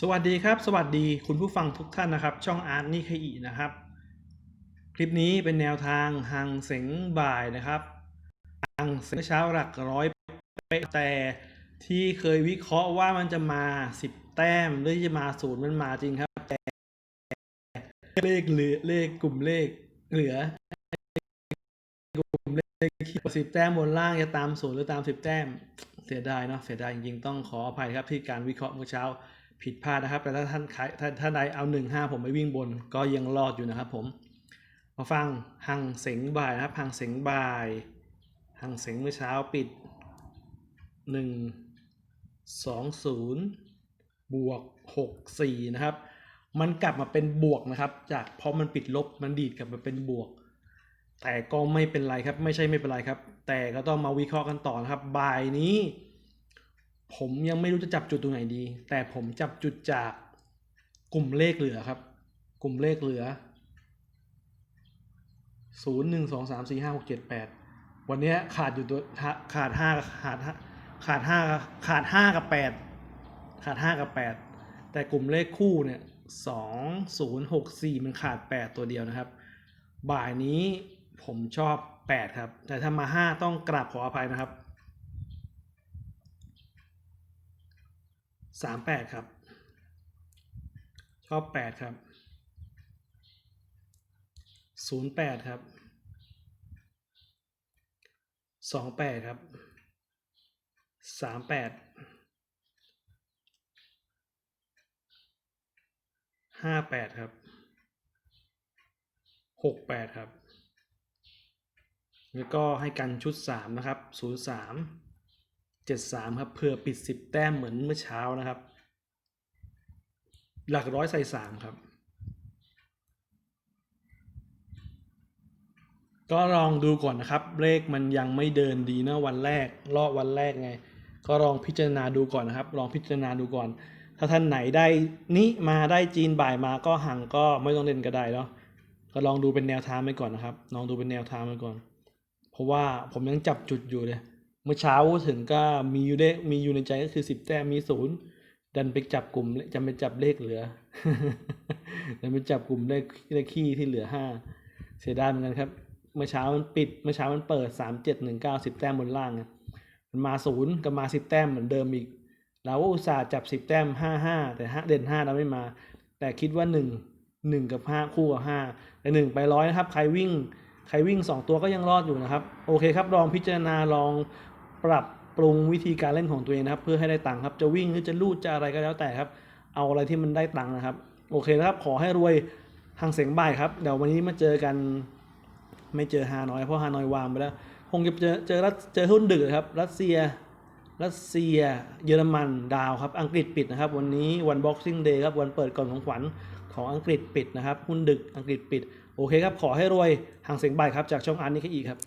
สวัสดีครับ สวัสดีคุณผู้ฟังทุกท่านนะครับ ช่องอาร์ตนิเคอีนะครับ คลิปนี้เป็นแนวทางหางเสงบ่ายนะครับหางเสงเช้าหลักร้อยเป๊ะแต่ที่เคยวิเคราะห์ว่ามันจะมา 10 แต้มหรือจะมาศูนย์มันมาจริงครับ แต่เลขเหลือเลขกลุ่มเลขเหลือกลุ่มเลขสิบแต้มบนล่างจะตามศูนย์หรือตามสิบแต้มเสียดายเนาะเสียดายจริงๆต้องขออภัยครับที่การวิเคราะห์เมื่อเช้า ผิดพลาดนะครับ แต่ถ้าท่านขายถ้าถ้าใดเอาหนึ่งห้าผมไปวิ่งบน ก็ยังรอดอยู่นะครับผม มาฟังหังเสงบ่ายนะครับหังเสงบ่ายหังเสงเมื่อเช้าปิดหนึ่งสองศูนย์บวกหกสี่นะครับ มันกลับมาเป็นบวกนะครับ จากเพราะมันปิดลบมันดีดกลับมาเป็นบวก แต่ก็ไม่เป็นไรครับไม่ใช่ไม่เป็นไรครับ แต่ก็ต้องมาวิเคราะห์กันต่อนะครับบ่ายนี้ ผมยังไม่รู้จะจับจุดตรงไหนดี แต่ผมจับจุดจากกลุ่มเลขเหลือครับ กลุ่มเลขเหลือศูนย์หนึ่งสองสามสี่ห้าหกเจ็ดแปดวันนี้ขาดอยู่ตัวขาขาดห้าขาดห้าขาดห้าขาดห้ากับแปดขาดห้ากับแปดแต่กลุ่มเลขคู่เนี่ยสองศูนย์หกสี่มันขาดแปดตัวเดียวนะครับ บ่ายนี้ผมชอบแปดครับ แต่ถ้ามาห้าต้องกราบขออภัยนะครับ สามแปดครับ ชอบแปดครับศูนย์แปดครับสองแปดครับสามแปดห้าแปดครับหกแปดครับ แล้วก็ให้กันชุดสามนะครับศูนย์สาม เจ็ดสามครับเผื่อปิดสิบแต้มเหมือนเมื่อเช้านะครับ หลักร้อยใส่สามครับ ก็ลองดูก่อนนะครับ เลขมันยังไม่เดินดีนะวันแรกรอบวันแรกไง ก็ลองพิจารณาดูก่อนนะครับ ลองพิจารณาดูก่อน ถ้าท่านไหนได้นี้มาได้จีนบ่ายมาก็ห่างก็ไม่ต้องเล่นก็ได้เนาะก็ลองดูเป็นแนวทางไปก่อนนะครับ ลองดูเป็นแนวทางไปก่อน เพราะว่าผมยังจับจุดอยู่เลย เมื่อเช้าถึงก็มีอยู่ได้มีอยู่ในใจก็คือสิบแต้มมีศูนย์ดันไปจับกลุ่มจะไปจับเลขเหลือดันไปจับกลุ่มเลขเลขขี้ที่เหลือห้าเสียดายเหมือนกันครับ เมื่อเช้ามันปิดเมื่อเช้ามันเปิดสามเจ็ดหนึ่งเก้าสิบแต้มบนล่างไงมันมาศูนย์ก็มาสิบแต้มเหมือนเดิมอีกเราก็อุตส่าห์จับสิบแต้มห้าห้าแต่ห้าเด่นห้าเราไม่มา แต่คิดว่าหนึ่งหนึ่งกับห้าคู่กับห้าแต่หนึ่งไปร้อยนะครับ ใครวิ่งใครวิ่งสองตัวก็ยังรอดอยู่นะครับ โอเคครับลองพิจารณาลอง ปรับปรุงวิธีการเล่นของตัวเองนะครับ เพื่อให้ได้ตังค์ครับ จะวิ่งหรือจะลูดจะอะไรก็แล้วแต่ครับ เอาอะไรที่มันได้ตังค์นะครับ โอเคนะครับ ขอให้รวยทางเสียงบ่ายครับ เดี๋ยววันนี้มาเจอกัน ไม่เจอฮานอย เพราะฮานอยวางไปแล้ว คงจะเจอเจอรัสเจอหุ้นดึกครับ รัสเซีย รัสเซีย เยอรมันดาวครับ อังกฤษปิดนะครับ วันนี้วัน Boxing Day ครับ วันเปิดก่อนของขวัญของอังกฤษปิดนะครับ หุ้นดึก อังกฤษปิด โอเคครับ ขอให้รวยห่างเสียงบ่ายครับ จากช่องอาร์นิคอีครับ